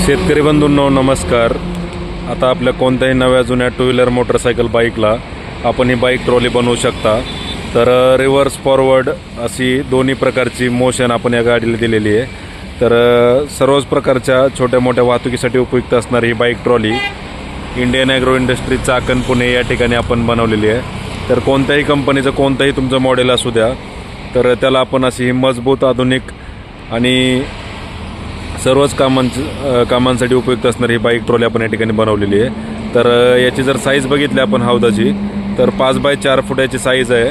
शेतकरी बंधूंनो नमस्कार. आता आपल्या कोणत्याही नव्या जुन्या टू व्हीलर मोटरसायकल बाईकला आपण ही बाईक ट्रॉली बनवू शकता. तर रिव्हर्स फॉरवर्ड अशी दोन्ही प्रकारची मोशन आपण या गाडीला दिलेली आहे. तर सर्वच प्रकारच्या छोट्या मोठ्या वाहतुकीसाठी उपयुक्त असणारी ही bike trolley Indian agro industry Chakan Pune या ठिकाणी आपण बनवलेली आहे. तर कोणत्याही कंपनीचं कोणतंही तुमचं मॉडेल असू द्या तर त्याला आपण अशी ही मजबूत आधुनिक आणि सर्वच कामांचं कामांसाठी उपयुक्त असणारी ही बाईक ट्रॉली आपण या ठिकाणी बनवलेली आहे. तर याची जर साईज बघितली आपण हौदाची तर पाच बाय चार फुटाची साईज आहे.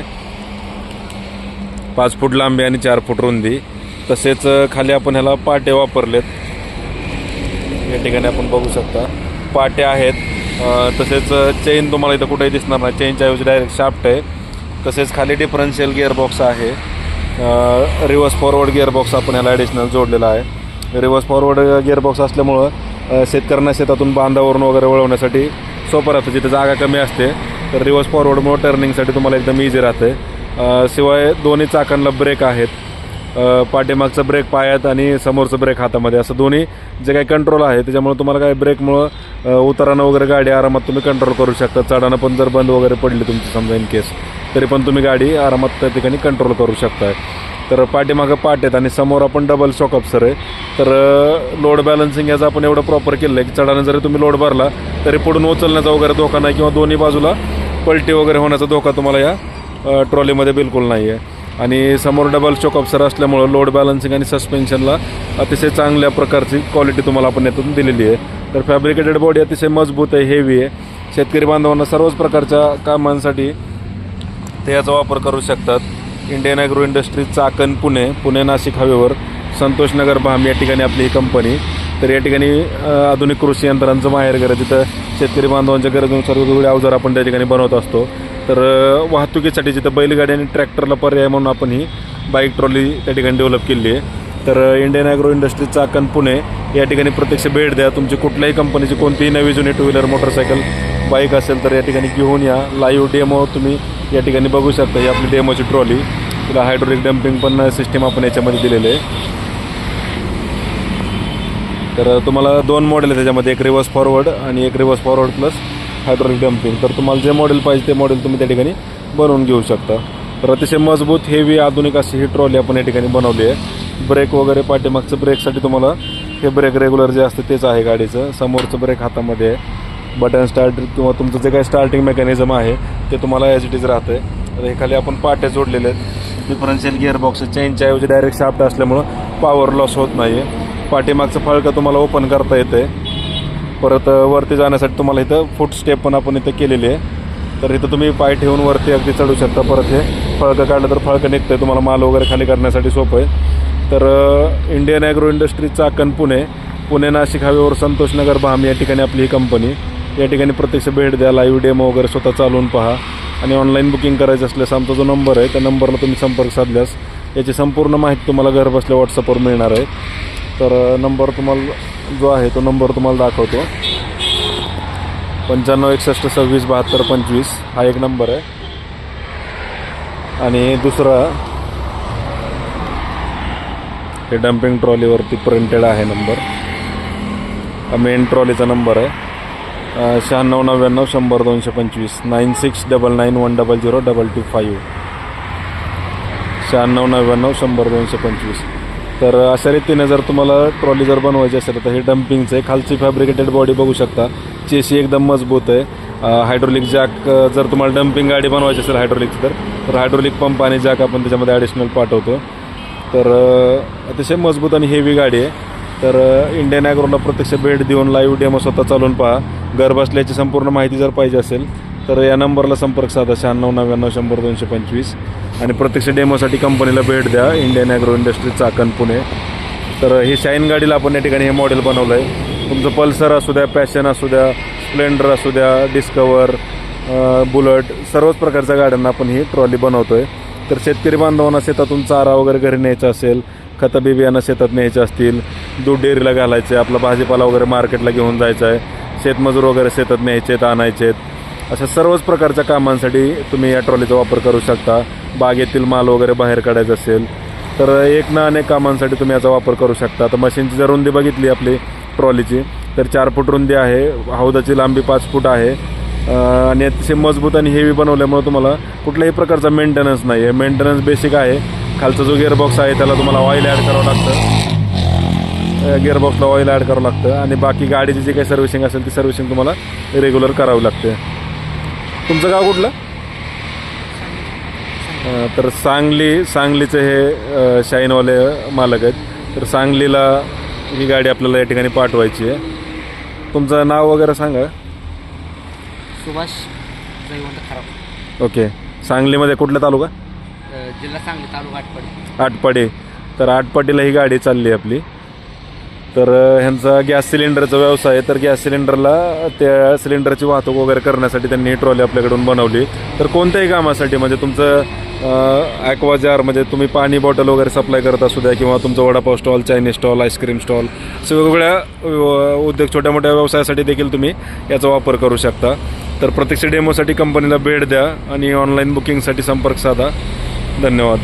पाच फूट लांबी आणि चार फूट रुंदी. तसेच खाली आपण ह्याला पाटे वापरलेत. या ठिकाणी आपण बघू शकता. पाटे आहेत. तसेच चेन तुम्हाला इथं कुठेही दिसणार नाही. चेनच्या ऐवजी डायरेक्ट शाफ्ट आहे. तसेच खाली डिफरन्शियल गिअरबॉक्स आहे. रिव्हर्स फॉरवर्ड गिअरबॉक्स आपण ह्याला ॲडिशनल जोडलेला आहे. रिव्हर्स फॉरवर्ड गिअरबॉक्स असल्यामुळं शेतकऱ्यांना शेतातून बांधावरून वगैरे वळवण्यासाठी सोपं राहतं. जिथे जागा कमी असते तर रिव्हर्स फॉरवर्डमुळं टर्निंगसाठी तुम्हाला एकदम इझी राहते. शिवाय दोन्ही चाकांना ब्रेक आहेत. पाठीमागचं ब्रेक पायात आणि समोरचं ब्रेक हातामध्ये. असं दोन्ही जे काही कंट्रोल आहे त्याच्यामुळे तुम्हाला काय ब्रेकमुळं उतरानं उतारानं वगैरे गाडी आरामात तुम्ही कंट्रोल करू शकता. चढानं पण जर बंद वगैरे पडली तुमची समजा इन केस तरी पण तुम्ही गाडी आरामात त्या ठिकाणी कंट्रोल करू शकताय. तर पाठीमागं पाठ आहेत आणि समोर आपण डबल शॉक ऑप्सर आहे. तर लोड बॅलन्सिंग याचं आपण एवढं प्रॉपर केलं आहे की चढानं जरी तुम्ही लोड भरला तरी पुढून उचलण्याचा वगैरे धोका नाही किंवा दोन्ही बाजूला पलटी वगैरे होण्याचा धोका तुम्हाला या ट्रॉलीमध्ये बिलकुल नाही आहे आणि समोर डबल शॉक ऑप्सर असल्यामुळं लोड बॅलन्सिंग आणि सस्पेन्शनला अतिशय चांगल्या प्रकारची क्वालिटी तुम्हाला आपण यातून दिलेली आहे. तर फॅब्रिकेटेड बॉडी अतिशय मजबूत आहे हेवी आहे. शेतकरी बांधवांना सर्वच प्रकारच्या कामांसाठी ते याचा वापर करू शकतात. Indian agro industry Chakan Pune Pune Nashik however Santoshnagar Bham या ठिकाणी आपली ही कंपनी तर या ठिकाणी आधुनिक कृषी यंत्रांचं माहेरघर आहे. तिथं शेतकरी बांधवांच्या गरजेनुसार वेगवेगळे अवजार आपण त्या ठिकाणी बनवत असतो. तर वाहतुकीसाठी जिथं बैलगाडी आणि ट्रॅक्टरला पर्याय म्हणून आपण ही बाईक ट्रॉली त्या ठिकाणी डेव्हलप केली आहे. तर Indian agro industry Chakan Pune या ठिकाणी प्रत्यक्ष भेट द्या. तुमची कुठल्याही कंपनीची कोणतीही नवी जुनी टू व्हीलर मोटरसायकल बाईक असेल तर या ठिकाणी घेऊन या. लाईव्ह डेमो तुम्ही या ठिकाणी बघू शकता ही आपली डेमोची ट्रॉली. तिला हायड्रोलिक डम्पिंग पण सिस्टीम आपण याच्यामध्ये दिलेले आहे. तर तुम्हाला दोन मॉडेल आहे त्याच्यामध्ये एक रिवर्स फॉरवर्ड आणि एक reverse forward plus hydraulic dumping तर तुम्हाला जे मॉडेल पाहिजे ते मॉडेल तुम्ही त्या ठिकाणी बनवून घेऊ शकता. तर अतिशय मजबूत हेवी आधुनिक अशी ही ट्रॉली आपण या ठिकाणी बनवली आहे. ब्रेक वगैरे पाठीमागचं ब्रेकसाठी तुम्हाला हे ब्रेक रेग्युलर जे असतं तेच आहे गाडीचं. समोरचं ब्रेक हातामध्ये आहे. बटन स्टार्ट किंवा तुमचं जे काही स्टार्टिंग मेकॅनिझम आहे ते तुम्हाला ॲज इट इज राहतं आहे तर हे खाली आपण पाट्या जोडलेल्या आहेत. डिफरन्शियल गिअरबॉक्स चेनच्या ऐवजी डायरेक्ट शाफ्ट असल्यामुळं पॉवर लॉस होत नाही आहे पाठीमागचं फळकं तुम्हाला ओपन करता येतं आहे परत वरती जाण्यासाठी तुम्हाला इथं फूट स्टेप पण आपण इथं केलेली आहे. तर इथं तुम्ही पाय ठेवून वरती अगदी चढू शकता. परत हे फळकं काढलं तर फळकं निघतं आहे तुम्हाला माल वगैरे खाली करण्यासाठी सोपं आहे. तर Indian agro industry Chakan Pune. Pune Nashik however Santoshnagar Bham या ठिकाणी आपली ही कंपनी या ठिकाणी प्रत्यक्ष भेट द्या लाईव्ह डेमो वगैरे स्वतः चालवून पहा. आणि ऑनलाईन बुकिंग करायचं असल्यास आमचा जो नंबर आहे त्या नंबरला तुम्ही संपर्क साधल्यास याची संपूर्ण माहिती तुम्हाला घरबसल्या व्हॉट्सअपवर मिळणार आहे. तर नंबर तुम्हाला जो आहे तो नंबर तुम्हाला दाखवतो. पंच्याण्णव एकसष्ट सव्वीस बहात्तर पंचवीस हा एक नंबर आहे. आणि दुसरा हे डम्पिंग ट्रॉलीवरती प्रिंटेड आहे नंबर हा मेन ट्रॉलीचा नंबर आहे. शहाण्णव नव्याण्णव शंभर दोनशे पंचवीस nine six double nine one double zero double two five. शहाण्णव नव्याण्णव शंभर दोनशे पंचवीस. तर अशा रीतीने जर तुम्हाला ट्रॉली जर बनवायची असेल तर हे डम्पिंगचं आहे. खालची फॅब्रिकेटेड बॉडी बघू शकता. चेसी एकदम मजबूत आहे. हायड्रोलिक जॅक जर तुम्हाला डम्पिंग गाडी बनवायची असेल हायड्रोलिकची तर तर हायड्रोलिक पंप आणि जॅक आपण त्याच्यामध्ये ॲडिशनल पाठवतो. तर अतिशय मजबूत आणि हेवी गाडी आहे. तर इंडियन ॲग्रोला प्रत्यक्ष भेट देऊन लाईव्ह डेमो स्वतः चालवून पहा. घर बसल्याची संपूर्ण माहिती जर पाहिजे असेल तर या नंबरला संपर्क साधा. शहाण्णव नव्याण्णव शंभर दोनशे पंचवीस. आणि प्रत्यक्ष डेमोसाठी कंपनीला भेट द्या. Indian agro industry Chakan Pune. तर ही शाईन गाडीला आपण या ठिकाणी हे मॉडेल बनवलं आहे तुमचं पल्सर असू द्या पॅशन असू द्या स्प्लेंडर असू द्या डिस्कवर बुलट सर्वच प्रकारच्या गाड्यांना आपण ही ट्रॉली बनवतो आहे तर शेतकरी बांधवांना शेतातून चारा वगैरे घरी न्यायचा असेल खतं बिबियानं शेतात न्यायचे असतील दूध डेअरीला घालायचे आपला भाजीपाला वगैरे मार्केटला घेऊन जायचं आहे शेतमजूर वगैरे शेतात न्यायचे आहेत आणायचे आहेत. अशा सर्वच प्रकारच्या कामांसाठी तुम्ही या ट्रॉलीचा वापर करू शकता. बागेतील माल वगैरे बाहेर काढायचा असेल तर एक ना अनेक कामांसाठी तुम्ही याचा वापर करू शकता. तर मशीनची जर रुंदी बघितली आपली ट्रॉलीची तर चार फूट रुंदी आहे हौदाची लांबी पाच फूट आहे. आणि अतिशय मजबूत आणि हेवी बनवल्यामुळे तुम्हाला कुठल्याही प्रकारचा मेंटेनन्स नाही आहे मेंटेनन्स बेसिक आहे. खालचा जो गिअरबॉक्स आहे त्याला तुम्हाला ऑइल ॲड करावं लागतं. गिअरबॉक्सला ऑइल ॲड करावं लागतं आणि बाकी गाडीची जी काही सर्व्हिसिंग असेल ती सर्व्हिसिंग तुम्हाला रेग्युलर करावी लागते. तुमचं गाव कुठलं? तर सांगली सांगलीचे हे शाईनवाले मालक आहेत. तर सांगलीला ही गाडी आपल्याला या ठिकाणी पाठवायची आहे. तुमचं नाव वगैरे सांगा. सुभाष खराब. ओके. सांगलीमध्ये कुठला तालुका? जिल्हा सांगली तालुका आटपाडी. आटपाडी. तर आटपाडीला ही गाडी चालली आहे आपली. तर ह्यांचा गॅस सिलेंडरचा व्यवसाय आहे. तर गॅस सिलेंडरला त्या सिलेंडरची वाहतूक वगैरे करण्यासाठी त्यांनी ही ट्रॉली आपल्याकडून बनवली. तर कोणत्याही कामासाठी म्हणजे तुमचं ॲक्वाजार म्हणजे तुम्ही पाणी बॉटल वगैरे सप्लाय करत असू द्या किंवा तुमचं vada pav stall Chinese stall ice cream stall असे वेगवेगळ्या उद्योग छोट्या मोठ्या व्यवसायासाठी देखील तुम्ही याचा वापर करू शकता. तर प्रत्यक्ष डेमोसाठी कंपनीला भेट द्या आणि ऑनलाईन बुकिंगसाठी संपर्क साधा. धन्यवाद.